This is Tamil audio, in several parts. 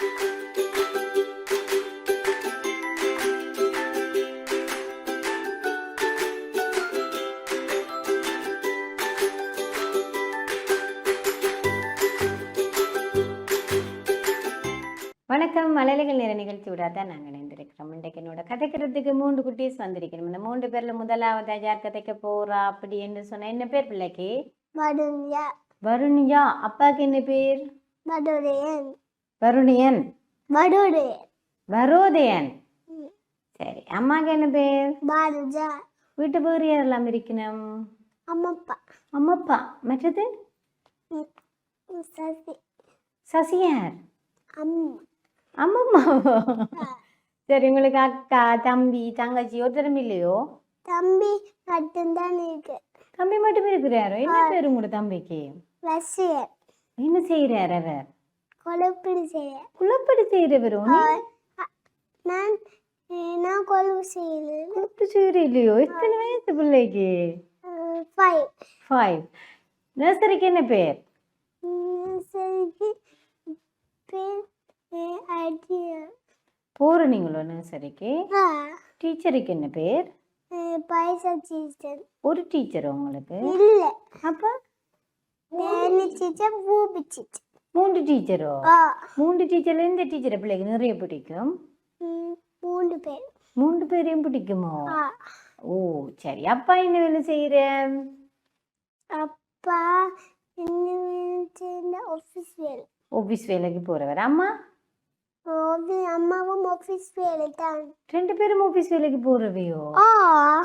வணக்கம். மலையலைகள் நிற நிகழ்ச்சியோட தான் நாங்கள் இணைந்திருக்கிறோம். இன்றைக்கு என்னோட கதைக்கிறதுக்கு மூன்று குட்டீஸ் வந்திருக்கிறோம். இந்த மூன்று பேர்ல முதலாவது யார் கதைக்க போறா அப்படி என்று சொன்ன என்ன பேர் பிள்ளைக்கு? மடுஞ்சா வருணியா அப்பாக்கு என்ன பேர்? மடுரையன் வருணியன். மடுரையன் வரோதயன். சரி அம்மாக்கு என்ன பேர்? பாதுஜா வீட்டு பேர் யாரெல்லாம் இருக்கணும் அம்மப்பா. அம்மப்பா. மற்றது? ம், சசி. சசியார் அம்மா அம்மம்மா. சரி உங்களுக்கு அக்கா தம்பி தங்கச்சி ஒருத்தரும் இல்லையோ? தம்பி மட்டும்தான் இருக்கு. தம்பி மட்டும் இருக்கிறாரோ? என்ன பேர் உங்களோட தம்பிக்கு? என்ன செய்யறார் அவர்? கொழுப்பிடி செய்ய. குழப்படி செய்யறவரும் நான் நான் கொழுப்பு செய்யல குழப்பு செய்யற இல்லையோ? எத்தனை வயசு பிள்ளைக்கு? ஃபைவ் ஃபைவ் நர்சரிக்கு என்ன பேர் சரிக்கு பேர் ஐடியா போற நீங்களோ நர்சரிக்கு? டீச்சருக்கு என்ன பேர் பைசா டீச்சர் ஒரு டீச்சர் உங்களுக்கு? இல்ல. அப்ப? டீச்சர் பூபி டீச்சர் மூன்று டீச்சரோ மூன்று டீச்சர்ல எந்த டீச்சரை பிள்ளைக்கு நிறைய பிடிக்கும்? ம், மூணு பேர். மூன்று பேரையும் பிடிக்குமோ? ஓ சரி. அப்பா என்ன வேலை செய்யற? அப்பா ஆஃபீஸ் வேலை ஆபீஸ் வேலைக்கு போறவர். அம்மா? ஆஃபீஸ் அம்மாவும் ஆஃபீஸ் வேலை தான். ரெண்டு பேரும் ஆபீஸ் வேலைக்கு போறவையோ?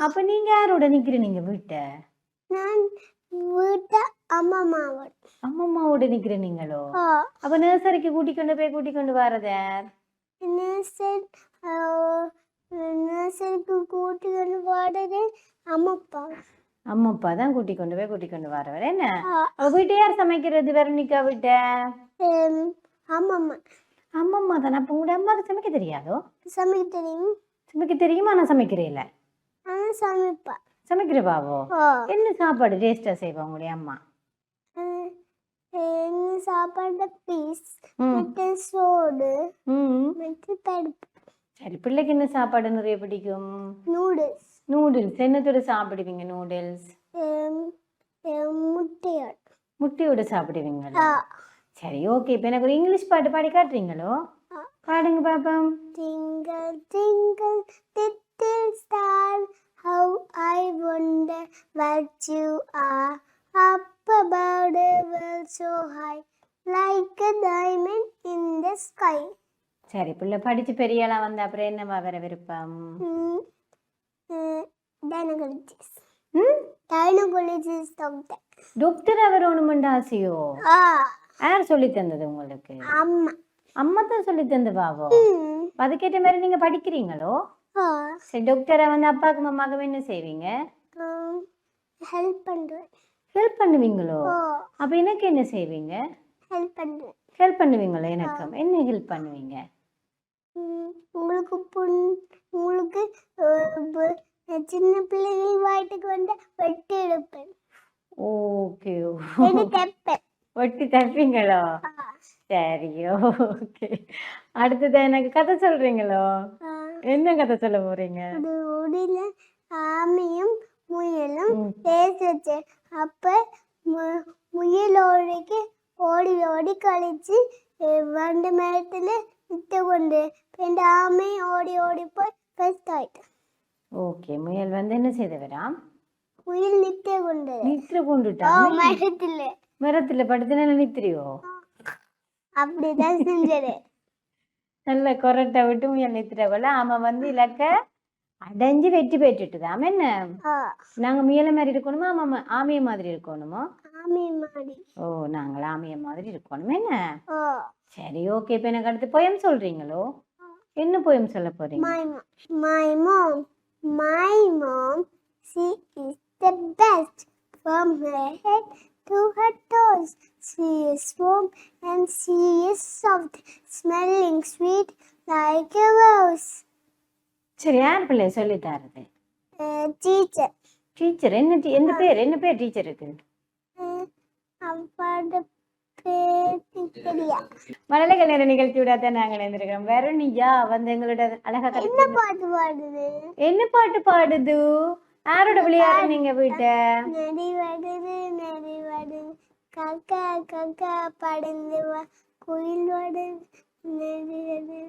அப்ப நீங்க யாரோட நிக்கிற நீங்க வீட்டை? நான் வீட்டை அம்மா அம்மாவோட நிக்கிற நீங்களோ? அப்ப நர்சரிக்கு கொண்டு போய் கூட்டிக் கொண்டு வரதார் நர்சரி நர்சரிக்கு கூட்டிட்டு போடுறது அம்மா அப்பா அம்மா அப்பா தான் கூட்டிக் கொண்டு போய் கூட்டிக் கொண்டு வரவர். என்ன? அவ வீட்டை யார் சமைக்கிறது வெரணிக்கா வீட்டை? ஹம், அம்மா அம்மா அம்மம்மா தானே. அப்ப உங்களோட அம்மாவுக்கு சமைக்க தெரியாதோ? சமைக்க தெரியும். சமைக்க தெரியுமா? நான் சமைக்கிறேன்ல ஆனால் சமைப்பா. சமைக்கிற பாவோ என்ன சாப்பாடு டேஸ்டா செய்வா உங்களுடைய அம்மா? சாப்பாடு? பீஸ் மற்ற சோடு மற்ற பருப்பு. சரி பிள்ளைக்கு என்ன சாப்பாடு நிறைய பிடிக்கும்? நூடுல்ஸ். நூடுல்ஸ். என்னத்தோட சாப்பிடுவீங்க நூடுல்ஸ்? முட்டையோடு. முட்டையோட சாப்பிடுவீங்களா? சரி ஓகே இப்போ எனக்கு ஒரு இங்கிலீஷ் பாட்டு பாடி காட்டுறீங்களோ. பாடுங்க பாப்போம். Twinkle, twinkle, little star, how I wonder what you are. Up above the world so high, like a diamond in the sky. சரி பிள்ளை படிச்சு பெரிய ஆளா வந்த அப்புறம் என்னவா வர விருப்பம் gynecologist. ம் Gynecologist doctor. டாக்டர் அவர் ஒண்ணுமெண்டு ஆசையோ யார் சொல்லி தந்தது உங்களுக்கு அம்மா. அம்மா தான் சொல்லி தந்து பாவோ அதுக்கேற்ற மாதிரி நீங்க படிக்கிறீங்களோ சரி டாக்டரை வந்து அப்பாவுக்கும் அம்மாவுக்கும் என்ன செய்வீங்க? help பண்றேன். ஹெல்ப் பண்ணுவீங்களோ? அப்ப எனக்கு என்ன செய்வீங்க? Help பண்றேன். ஹெல்ப் பண்ணுவீங்களோ எனக்கும்? என்ன ஹெல்ப் பண்ணுவீங்க? உங்களுக்கு புண் உங்களுக்கு சின்ன பிள்ளைகள் வீட்டுக்கு வந்து வெட்டி எடுப்பேன். ஓகே ஒட்டி தருவீங்களோ ஆ, சரி ஓகே. அடுத்தது எனக்கு கதை சொல்றீங்களோ? என்ன கதை சொல்ல போறீங்க? ஒரு ஊரில் ஆமையும் முயலும். பேசிச்சு. அப்ப முயலோடைக்கு ஓடி ஓடி கழிச்சு வண்ட மரத்துல நித்த கொண்டு ரெண்டு ஆமை ஓடி ஓடி போய் பெஸ்ட் ஆயிட்டு. ஓகே முயல் வந்து என்ன செய்தவராம் முயல் நித்த கொண்டு. நித்திர கொண்டுட்டா? மரத்துல. மரத்துல படுத்துனா நித்திரியோ அப்படிதான் செஞ்சது. நல்ல கொரட்டை விட்டு முயல் போல ஆமா வந்து இலக்க அடைஞ்சு வெற்றி பெற்றுட்டுதாம். என்ன? ஆ, நாங்க முயலை மாதிரி இருக்கணுமா? ஆமா ஆமைய மாதிரி இருக்கணுமோ? ஓ நாங்கள் ஆமைய மாதிரி இருக்கணும். என்ன? சரி ஓகே. இப்போ எனக்கு அடுத்து போயம் சொல்றீங்களோ? என்ன போயம் சொல்ல போறீங்க? My mom. My mom. My mom. She is the best. From her head to her toes. She is warm and she is soft. Smelling sweet like a rose. சரி யார் பிள்ளை சொல்லி தரது teacher. டீச்சர் என்ன எந்த பேர் என்ன பேர் டீச்சருக்கு தெரியா மழலைகள் நேர நிகழ்ச்சியோட தான் நாங்கள் இணைந்திருக்கிறோம் வெரோனிகா வந்து எங்களோட அழகா என்ன பாட்டு பாடுது என்ன பாட்டு பாடுது யாரோட விளையாடு நீங்க வீட்டை. நடி வருது நடி வருது காக்கா காக்கா படந்து வா. குயில் வருது நடி வருது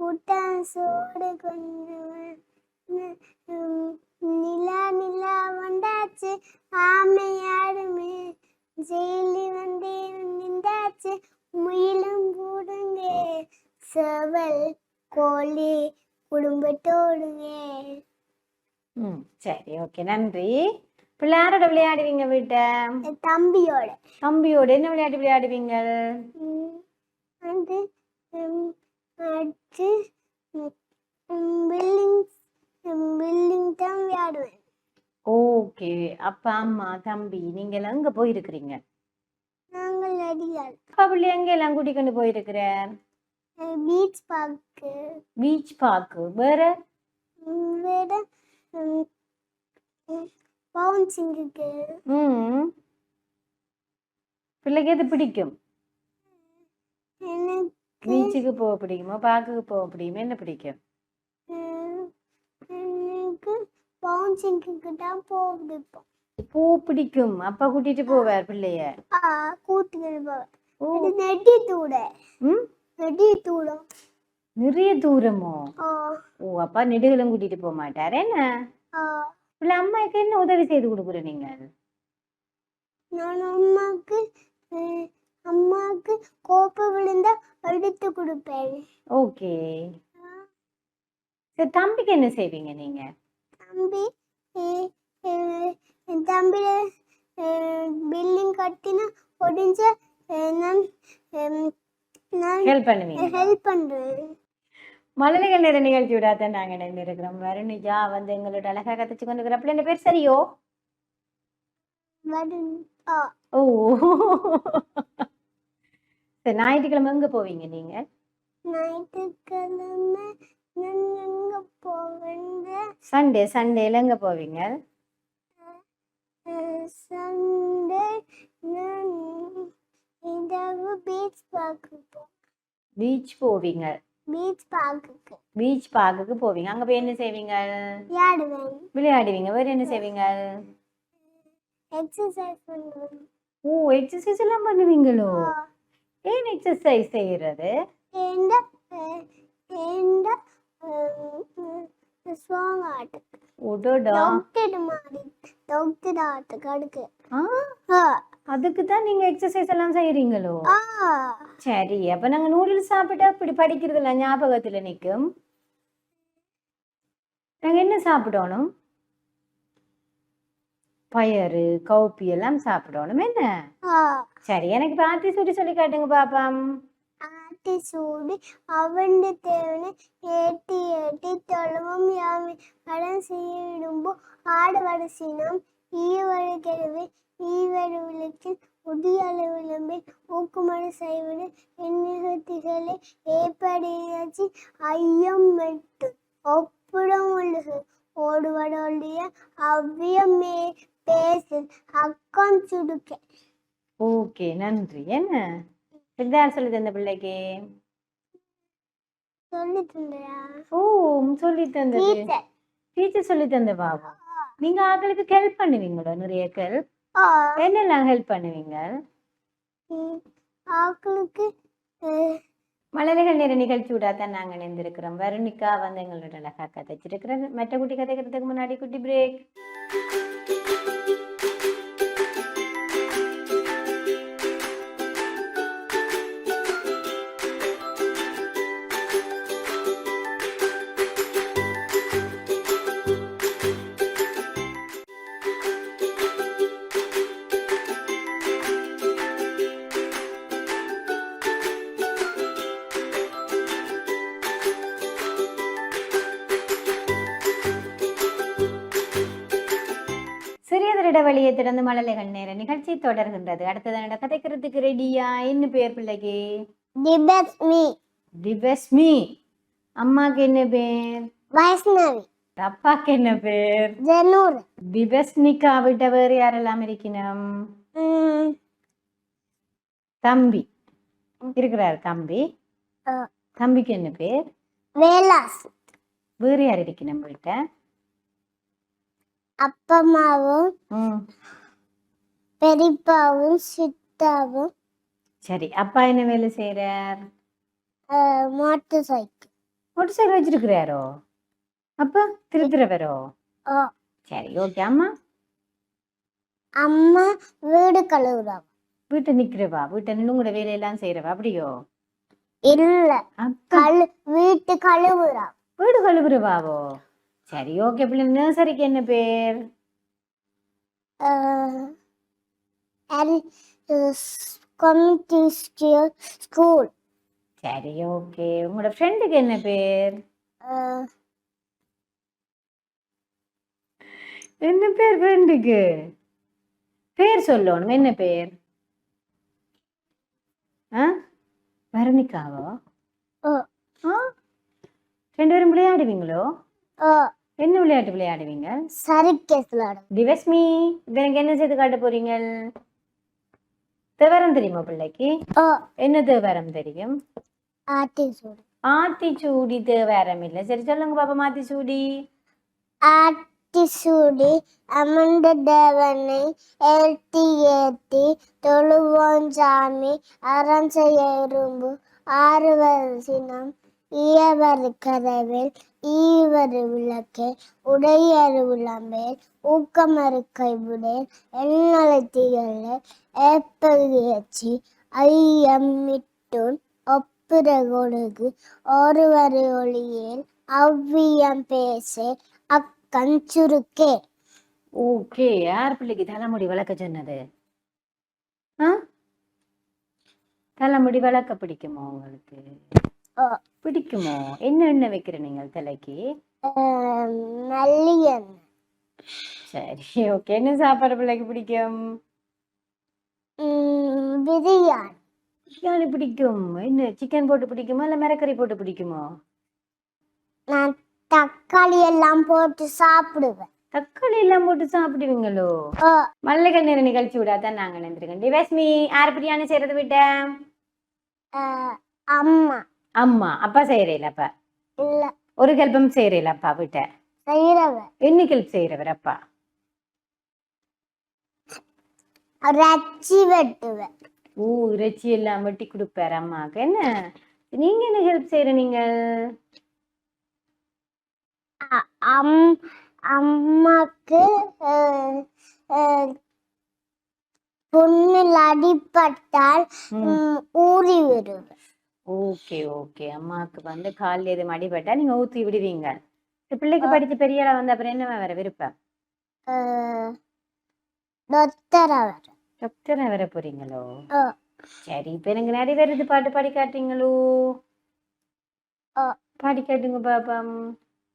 கூட்டம் சோடு கொண்டு வா. ந- உம், நிலா நிலா வந்தாச்சு. ஆமை யாருமே ஜெயிலி வந்து நின்றாச்சு. முயிலும் கூடுங்க செவல் கோழி குடும்பத்தோடுங்க ம் சரி ஓகே நன்றி. பிள்ளை யாரோட விளையாடுவீங்க வீட்டை? தம்பியோட. தம்பியோட என்ன விளையாட்டு விளையாடுவீங்க? வந்து அடுத்து தான் விளையாடுவேன். ஓகே அப்பா அம்மா தம்பி நீங்க எல்லாம் எங்க போயிருக்கிறீங்க? நாங்கள் அடியால் அப்பா பிள்ளை எங்க எல்லாம் கூட்டிக்கொண்டு போயிருக்கிற? பீச் பார்க்கு பீச் பார்க்கு வேற? வேற பிள்ளைக்கு எது பிடிக்கும்? பீச்சுக்கு போக பிடிக்குமா? பார்க்குக்கு போக பிடிக்குமா? என்ன பிடிக்கும்? பவுன்சிங்குக்கு தான் போகுது இப்போ பூ பிடிக்கும். அப்பா கூட்டிட்டு போவார் பிள்ளைய? ஓ. இது நெட்டி தூட நெட்டி தூடம் நிறைய தூரமோ? அப்பா நெடுகளும் கூட்டிட்டு போக மாட்டார் என்ன? ஆ. பிள்ளை அம்மாவுக்கு என்ன உதவி செய்து கொடுக்குற நீங்க? நான் அம்மாவுக்கு அஹ், அம்மாவுக்கு கோப்பை விழுந்தா எடுத்து கொடுப்பேன். ஓகே. சரி தம்பிக்கு என்ன செய்வீங்க நீங்க? தம்பி தம்பி பில்டிங் கட்டினா ஒடிஞ்ச நான் ஹெல்ப் பண்ணுவீங்க ஹெல்ப் பண்றேன். மழலைகள் நேர நிகழ்ச்சியோட தான் நாங்க இணைந்திருக்கிறோம். வருணிஜா வந்து எங்களோட அழகா கதைச்சு கொண்டு இருக்கிற பிள்ளை பேர் சரியோ? ஓ. சரி ஞாயிற்றுக்கிழமை எங்க போவீங்க நீங்க? ஞாயிற்றுக்கிழமை சண்டே சண்டேல எங்க போவீங்க? சண்டே பீச் போவீங்க. பீச் பார்க்குக்கு பீச் பார்க்குக்கு போவீங்க. அங்க போய் என்ன செய்வீங்க? விளையாடுவேன். விளையாடுவீங்க. வேற என்ன செய்வீங்க? எக்ஸசைஸ் பண்ணுவேன். ஓ எக்ஸசைஸ் எல்லாம் பண்ணுவீங்களோ? ஏன் எக்ஸசைஸ் செய்யறது? ஏண்ட ஏண்ட ஸ்வாங் ஆட்டுக்கு உடோடா. டாக்டர் மாதிரி டாக்டர் ஆட்டுக்கு அடுக்கு ஆ? ஆ. அதுக்கு தான் நீங்க எக்ஸசைஸ் எல்லாம் செய்யறீங்களோ ஆ. சரி அப்ப நாங்க நூடுல்ஸ் சாப்பிட்டா இப்படி படிக்கிறதுல ஞாபகத்துல நிக்கும். நாங்க என்ன சாப்பிடணும்? பயறு கவுப்பி எல்லாம் சாப்பிடணும் என்ன? சரி எனக்கு பாத்தி சுடி சொல்லி காட்டுங்க பாப்பாம். ஆட்டி சூடி அவண்டு தேவனை ஏட்டி ஏட்டி தொழுவம் யாமி கடன் செய்ய விடும்போ ஆடு வடசினம் ஈவழு கிழவி ஈவழு விளக்கில் உடியாள விளம்பில் ஊக்குமடு செய்வது எண்ணிகத்திகளை ஏற்படியாச்சு ஐயம் மெட்டு ஒப்புடம் உள்ளது ஓடுவடொழிய அவ்வியமே பேசு அக்கம் சுடுக்க ஓகே நன்றி. என்ன? இப்படிதான் சொல்லி தந்த பிள்ளைக்கு? சொல்லி தந்தையா ஓ சொல்லி தந்தது. டீச்சர் சொல்லி தந்த பாபா. நீங்க ஆக்களுக்கு ஹெல்ப் பண்ணுவீங்களோ? நிறைய ஹெல்ப் என்னெல்லாம் ஹெல்ப் பண்ணுவீங்க? ஆக்களுக்கு மலர்கள் நேர நிகழ்ச்சியோட தான் நாங்கள் இணைந்திருக்கிறோம். வருணிகா வந்து எங்களோட அழகா கதைச்சிருக்கிறேன் மற்ற குட்டி கதைக்கிறதுக்கு முன்னாடி குட்டி பிரேக் இடைவெளியை திறந்து மழலைகள் நேர நிகழ்ச்சி தொடர்கின்றது. அடுத்தது கதைக்கிறதுக்கு ரெடியா என்ன பேர் பிள்ளைக்கு? me திவஸ்மி அம்மாக்கு என்ன பேர்? வைஷ்ணவி. அப்பாக்கு என்ன பேர்? ஜனூர். திவஸ்னிகா விட்ட வேறு யாரெல்லாம் இருக்கணும் தம்பி. இருக்கிறார் தம்பி. தம்பிக்கு என்ன பேர்? வேலாஸ். வேறு யார் இருக்கணும் வீட்டை? அப்பம்மாவும் பெரியப்பாவும் சித்தாவும். சரி அப்பா என்ன வேலை செய்கிறார் மோட்டர் சைக்கிள். மோட்டர் சைக்கிள் வச்சிருக்கிறாரோ? அப்பா திருத்துறவரோ? சரி ஓகே அம்மா? அம்மா வீடு கழுவுறாங்க வீட்டை நிக்கிறவா? வீட்டை நின்று உங்களோட வேலையெல்லாம் செய்யறவா அப்படியோ? இல்ல வீட்டு கழுவுறாங்க வீடு கழுவுறவாவோ? சரி ஓகே பிள்ளை. நர்சரிக்கு என்ன பேர்? கம்யூனிட்டி ஸ்கூல் சரி ஓகே உங்களோட ஃப்ரெண்டுக்கு என்ன பேர்? என்ன பேர் ஃப்ரெண்டுக்கு பேர் சொல்லணும். என்ன பேர்? ஆ? வர்ணிகாவோ ரெண்டு பேரும் விளையாடுவீங்களோ? என்ன விளையாட்டு விளையாடுவீங்க? சர்க்கஸ் விளையாடும் திவஸ்மி இப்ப எனக்கு என்ன செய்து காட்ட போறீங்க தேவரம் தெரியுமா பிள்ளைக்கு? என்ன தேவரம் தெரியும்? ஆட்டிசூடு ஆத்திச்சூடி தேவரம் இல்லை. சரி சொல்லுங்க பாப்பா மாத்திச்சூடி ஆட்டிசூடி அமர்ந்த தேவனை ஏற்றி ஏற்றி தொழுவோம் சாமி. அறம் செய்ய இரும்பு ஆறுவர் சினம் ஈயவர் கதவில் ஈவர் விளக்கே உடையறு விளம்பேல் ஊக்கமறு கைவிடேன் எண்ணத்திகள ஏப்பகியச்சி ஐயமிட்டுன் ஒப்புர கொடுகு ஒருவர் ஒளியேன் அவ்வியம் பேசே அக்கண் சுருக்கே. ஓகே யார் பிள்ளைக்கு தலைமுடி வளர்க்க சொன்னது? ஆ? தலைமுடி வளர்க்க பிடிக்குமா உங்களுக்கு? பிடிக்குமோ? என்ன எண்ணெய் வைக்கிற நீங்கள் தலைக்கு? நல்லியன் சரி ஓகே. என்ன சாப்பாடு பிள்ளைக்கு பிடிக்கும்? பிரியாணி. பிரியாணி பிடிக்கும். என்ன சிக்கன் போட்டு பிடிக்குமா? இல்லை மிரக்கறி போட்டு பிடிக்குமோ? நான் தக்காளி எல்லாம் போட்டு சாப்பிடுவேன். தக்காளி எல்லாம் போட்டு சாப்பிடுவீங்களோ? மல்லிகை நேர நிகழ்ச்சி விடாதான் நாங்கள் நினைந்திருக்கோம் டிவேஸ்மி யார் பிரியாணி செய்யறது விட்ட அம்மா. அம்மா அப்பா செய்யறீல அப்பா? இல்ல. ஒரு கல்பம் செய்யறீல அப்பா விட்ட? செய்யறவ. என்ன கெல்ப் செய்யறவர் அப்பா? ரச்சி வெட்டுவேன் ஓ இறைச்சி எல்லாம் வெட்டி கொடுப்பாரு அம்மாவுக்கு. என்ன? நீங்க என்ன ஹெல்ப் செய்யற நீங்கள்? அ- அம் அம்மாக்கு அஹ், அஹ், புண்ணில் அடிபட்டால் ம், ஊறி விடுவேன் ஓகே ஓகே. அம்மாவுக்கு வந்து காலில் எதுவும் அடிபட்டா நீங்க ஊத்தி விடுவீங்க. இந்த பிள்ளைக்கு படிச்சு பெரிய ஆளா வந்து அப்புறம் என்ன வேற விருப்பம் டாக்டர் வர போறீங்களோ? சரி இப்ப எனக்கு நிறைய வருது பாட்டு பாடி காட்டுறீங்களோ. பாடி காட்டுங்க பாப்பம்.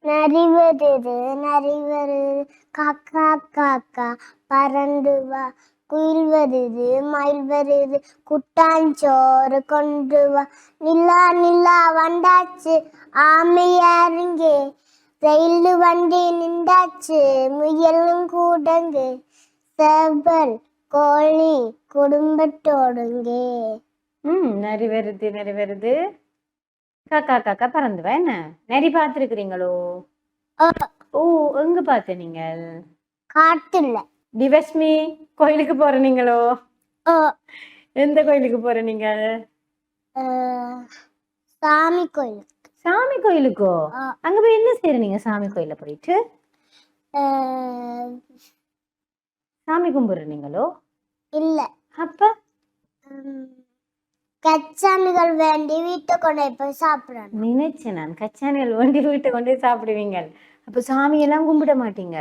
நரி வருது நரி வருது. காக்கா காக்கா பறந்து வா. குயில் வருது மயில் வருது. குட்டாஞ்சோறு கொண்டு வா. நிலா நிலா வந்தாச்சு. ஆமையாருங்க ரயில் வண்டி நின்றாச்சு. முயலும் கூடங்கு. செவல் கோழி குடும்பத்தோடுங்கே. ம் நரி வருது நரி வருது. காக்கா காக்கா பறந்து என்ன? நரி பார்த்துருக்குறீங்களோ? ஓ, ஓ எங்க பார்த்த நீங்கள்? காட்டுல டிவஸ்மி கோயிலுக்கு போற நீங்களோ? எந்த கோயிலுக்கு போற நீங்கள் அஹ், சாமி கோயில் சாமி கோயிலுக்கோ. அங்க போய் என்ன செய்யற நீங்க சாமி கோயில்ல போயிட்டு? சாமி கும்பிடுற நீங்களோ? இல்ல. அப்ப? உம், கச்சான்கள் வேண்டி வீட்டை கொண்டு போய் சாப்பிடணும். நினைச்சேன் நான். கச்சானிகள் வண்டி வீட்டை கொண்டு போய் சாப்பிடுவீங்க. அப்ப சாமியெல்லாம் கும்பிட மாட்டீங்க.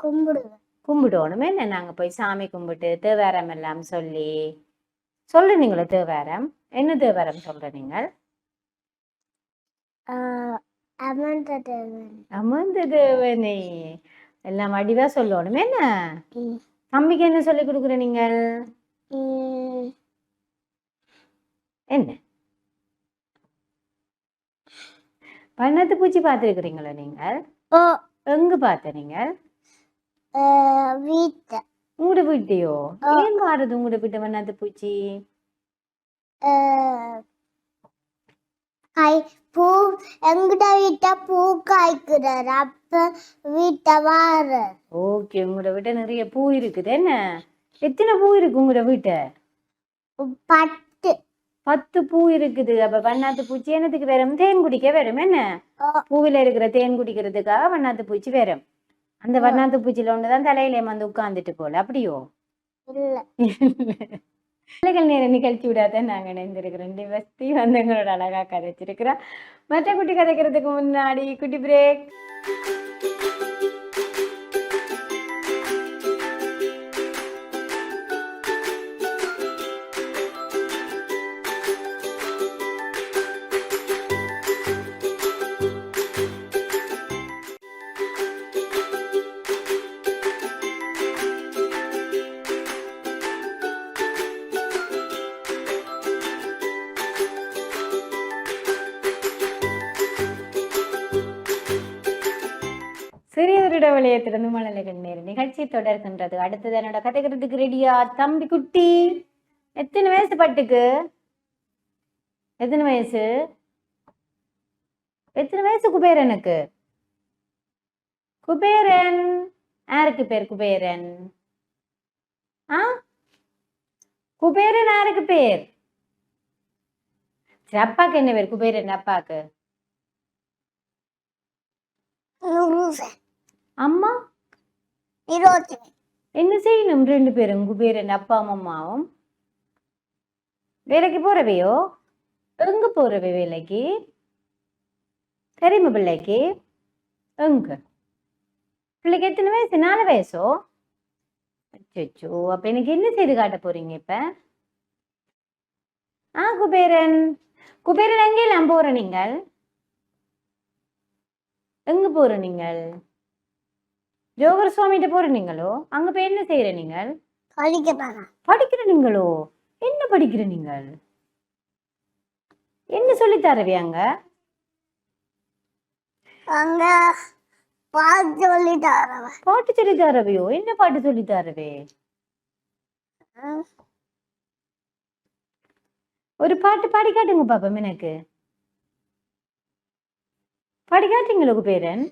கும்பிடுவேன். கும்பிடணுமே. என்ன? நாங்க போய் சாமி கும்பிட்டு தேவாரம் எல்லாம் சொல்லி. சொல்றீங்களோ தேவாரம். என்ன தேவாரம் சொல்ற நீங்கள்? அமர்ந்த தேவன். அமர்ந்த தேவனே. எல்லாம் வடிவா சொல்லணுமே. என்ன? தம்பிக்கு என்ன சொல்லி கொடுக்குற நீங்கள்? என்ன? வண்ணத்து பூச்சி பார்த்துருக்குறீங்களோ நீங்கள்? எங்க பார்த்த நீங்கள்? வீட்டை. உங்களோட வீட்டையோ? ஏன் மாறுது உங்களோட வீட்டை வண்ணாத்து பூச்சி? அஹ், கை பூ எங்கிட்ட வீட்டை பூ காய்க்கிறார். அப்ப வீட்டை வார ஓகே உங்களோட வீட்டை நிறைய பூ இருக்குது. என்ன? எத்தனை பூ இருக்கு உங்களோட வீட்டை பட்டு பத்து பூ இருக்குது. அப்ப வண்ணாத்து பூச்சி என்னத்துக்கு வரும்? தேன் குடிக்க வரும். என்ன. பூவில இருக்கிற தேன் குடிக்கிறதுக்காக வண்ணாத்து பூச்சி வரும். அந்த வண்ணாத்து பூச்சியில ஒண்ணுதான் தலையில வந்து உட்கார்ந்துட்டு போல. அப்படியோ? பிள்ளைகள் நேர நிகழ்ச்சி விடாத நாங்க இணைந்திருக்கிறோம் வஸ்தி வந்து எங்களோட அழகா கதைச்சிருக்கிறோம் மற்ற குட்டி கதைக்கிறதுக்கு முன்னாடி குட்டி பிரேக் சிறியதொரு இடைவெளியத்திலிருந்து மழலைகள் நேரு நிகழ்ச்சி தொடர்கின்றது. அடுத்தது என்னோட கதைக்கிறதுக்கு ரெடியா தம்பி குட்டி. எத்தனை வயசு பட்டுக்கு? எத்தனை வயசு? எத்தனை வயசு குபேரனுக்கு? குபேரன். யாருக்கு பேர் குபேரன்? ஆ? குபேரன் யாருக்கு பேர்? சரி அப்பாக்கு என்ன பேர்? குபேரன் அப்பாக்கு? அம்மா? இருபத்தி என்ன செய்யணும்? ரெண்டு பேரும் குபேரன் அப்பா அம்மாவும் வேலைக்கு போறவையோ? எங்க போறவை வேலைக்கு? தெரியுமா பிள்ளைக்கு? எங்க? பிள்ளைக்கு எத்தனை வயசு? நாலு வயசோ? அச்சோ அப்ப எனக்கு என்ன செய்து காட்ட போறீங்க இப்ப? ஆ குபேரன். குபேரன் எங்கெல்லாம் போற நீங்கள்? எங்க போற நீங்கள்? ஜோகர் சுவாமிகிட்ட போற நீங்களோ? அங்க போய் என்ன செய்யற நீங்கள்? படிக்கிறாங்க படிக்கிற நீங்களோ? என்ன படிக்கிற நீங்கள்? என்ன சொல்லி தரவே அங்க? அங்க பாட்டு சொல்லி தரவ. பாட்டு சொல்லி தரவையோ? என்ன பாட்டு சொல்லி தரவே? ஒரு பாட்டு பாடி காட்டுங்க பாப்போம் எனக்கு. பாடி காட்டுங்களோ பேரன்?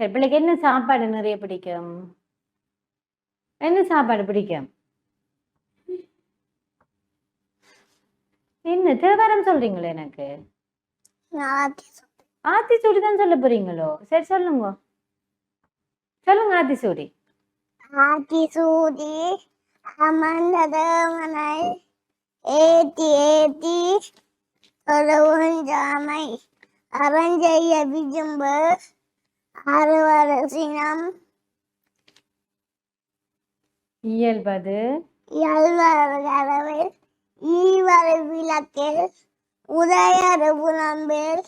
சரி பிள்ளைக்கு என்ன சாப்பாடு நிறைய பிடிக்கும்? என்ன சாப்பாடு பிடிக்கும்? என்ன தேவாரம் சொல்றீங்களோ எனக்கு? ஆத்தி சூடி தான் சொல்ல போறீங்களோ? சரி சொல்லுங்க. சொல்லுங்க ஆத்தி சூடி ஆத்தி சூடி அமர்ந்ததவனை ஏத்தி ஏத்தி தொழுவஞ்சாமை அரஞ்செய்ய விஜும்பு அறுவரசினம் இயல்பது. கரவில் ஈவர் விளக்கில் உதயறு புலம்பில்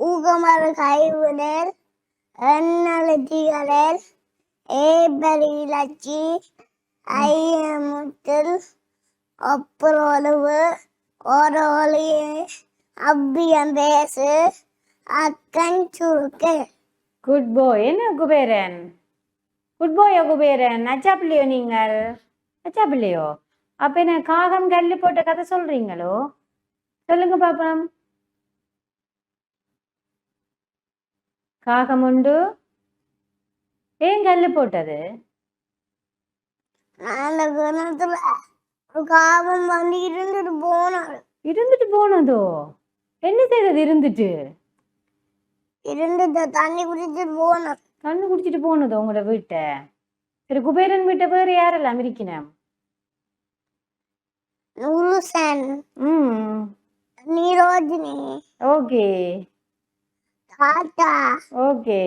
ஊகமறு கைவிடல் எண்ணெழுத்திகளில் ஏபரிலச்சி ஐயமுத்தில் ஒப்புரொழுவு ஒரொளி அவ்வியம் பேசு அக்கன் சுருக்கு. குட் பாய் என்ன குபேரன்? குட் பாயோ குபேரன்? அச்சா பிள்ளையோ நீங்கள்? அச்சா பிள்ளையோ? அப்ப என்ன காகம் கல்லு போட்ட கதை சொல்றீங்களோ? சொல்லுங்க பாப்பம். காகம் உண்டு. ஏன் கல்லு போட்டது? அந்த கிணத்துல காமம் வந்து இருந்துட்டு போனாள் இருந்துட்டு போனதோ? என்ன செய்தது இருந்துட்டு? இருந்துட்டு தண்ணி குடிச்சிட்டு போனாள் கண்ணு குடிச்சிட்டு போனதோ உங்களோட வீட்டை? சரி குபேரன் வீட்டை வேறு யாரெல்லாம் இருக்கணும் நூலுசன். ம். நீரோஜினி. ஓகே. தாத்தா. ஓகே.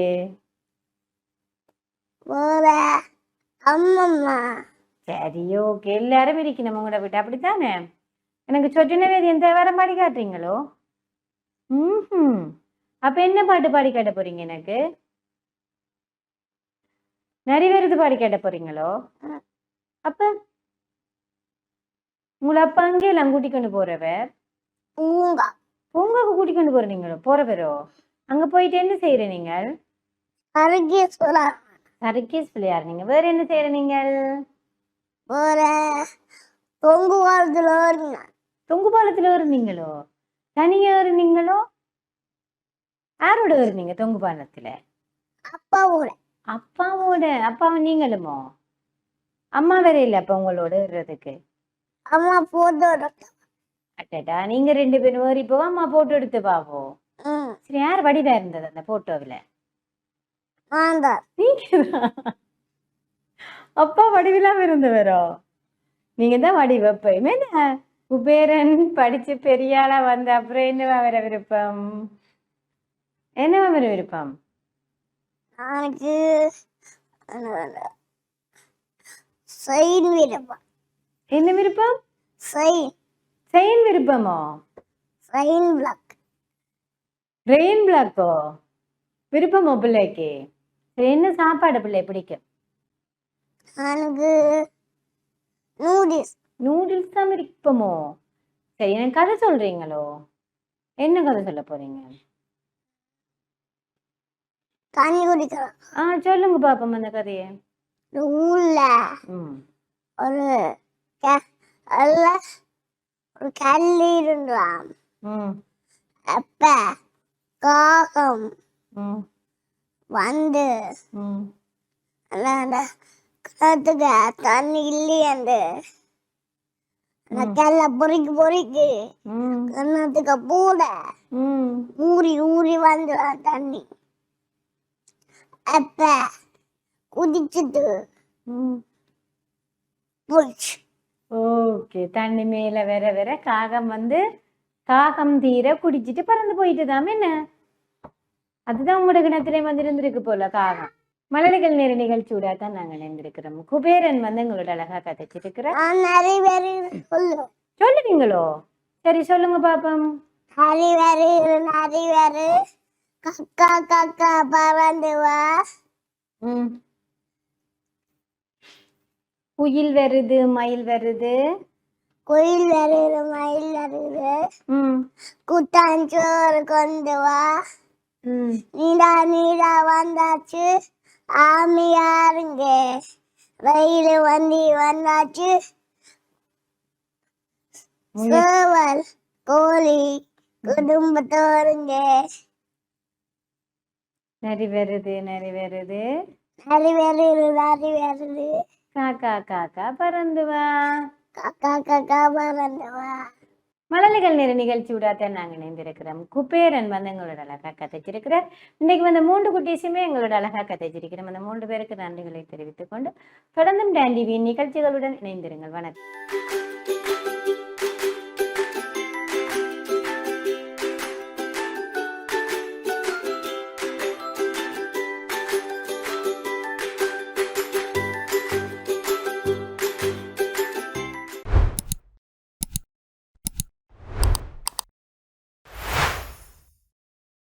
வேற அம்மம்மா. சரி ஓகே. எல்லாரும் இருக்கணும் உங்களோட வீட்டு. அப்படித்தானே? எனக்கு சொட்டின வேதி எந்த வாரம் பாடி காட்டுறீங்களோ? ம் அப்ப என்ன பாட்டு பாடி காட்ட போறீங்க எனக்கு? பேருக்கு பாடி காட்ட போறீங்களோ. அப்ப உங்களை அப்பா அங்கே எல்லாம் கூட்டி கொண்டு போறவர் பூங்கா. பூங்காக்கு கூட்டி கொண்டு போறீங்களோ போறவரோ அங்க போயிட்டு என்ன செய்யற நீங்கள்? சர்க்கீஸ் பிள்ளையார் நீங்க வேற என்ன செய்யற நீங்கள்? தொங்கு ஏறினேன். தொங்கு பாலத்துல ஏறுனீங்களோ? தனியா ஏறுனீங்களோ? யாரோட ஏறுனீங்க தொங்கு பாலத்துல அப்பாவோட. அப்பாவோட. அப்பாவும் நீங்களுமோ? அம்மா வேற இல்ல அப்ப உங்களோட ஏறுறதுக்கு அம்மா போட்டோ அட்டடா நீங்க ரெண்டு பேரும் ஏறி போவா அம்மா போட்டோ எடுத்து பாப்போம் சரி யார் வடிவா இருந்தது அந்த போட்டோவில் அப்பா வடிவிலாம் இருந்தவரோ? நீங்க தான் வடிவ எப்பயுமே. என்ன? குபேரன் படிச்சு பெரிய ஆளா வந்த அப்புறம் என்னவா வர விருப்பம்? என்னவா வர விருப்பம்? எனக்கு சைன் விருப்பம். என்ன விருப்பம்? சைன். செயின் விருப்பமோ? சைன் பிளாக். ரெயின் பிளாக்கோ? விருப்பமோ பிள்ளைக்கு? என்ன சாப்பாடு பிள்ளை பிடிக்கும்? எனக்கு நூடில்ஸ். நூடுல்ஸ் தான் விருப்பமோ? சரி எனக்கு கதை சொல்றீங்களோ? என்ன கதை சொல்ல போறீங்க? தண்ணி குடிக்கலாம். ஆ சொல்லுங்க பாப்போம் அந்த கதையை. ஊர்ல ஒரு ஒரு கல் இருந்தாம் ம். அப்ப காகம் வந்து அந்த கிணத்துக்கு தண்ணி இல்லையாண்டு அந்த. கல்ல பொறுக்கி பொறுக்கி ம். கிணத்துக்கு பூட ஊறி ஊறி வந்து தண்ணி. அப்ப குதிச்சுட்டு ம். போயிடுச்சு ஓகே தண்ணி மேல வர வர காகம் வந்து காகம் தீர குடிச்சிட்டு பறந்து போயிட்டு என்ன? அதுதான் உங்களோட கிணத்திலே வந்து இருந்திருக்கு போல காகம். மலர்கள் நேர நிகழ்ச்சியோட தான் நாங்க நினைந்திருக்கிறோம் குபேரன் வந்து எங்களோட அழகா கதைச்சிருக்கிறார். சொல்லுவீங்களோ? சரி சொல்லுங்க பாப்போம். கக்கா கக்கா பறந்து வா ம். குயில் வருது மயில் வருது. கோயில் வருது மயில் வருது. ம். கூட்டாஞ்சோறு கொண்டு வா. ம். நீடா நீடா வந்தாச்சு. ஆமி யாருங்க ரயில் வண்டி வந்தாச்சு சேவல் கோழி குடும்பத்தோருங்க. நிறைய வருது நிறைய வருது காக்கா காக்கா பறந்து வா. காக்கா காக்கா பறந்து வா. மழலைகள் நேர நிகழ்ச்சி விடாதான் நாங்கள் இணைந்திருக்கிறோம். குபேரன் வந்து எங்களோட அழகா கதைச்சிருக்கிறார் இன்னைக்கு வந்து மூன்று குட்டீஸுமே எங்களோட அழகா கதைச்சிருக்கிறோம் அந்த மூன்று பேருக்கு நன்றிகளை தெரிவித்துக் கொண்டு தொடர்ந்தும் டான் டிவியின் நிகழ்ச்சிகளுடன் இணைந்திருங்கள். வணக்கம்.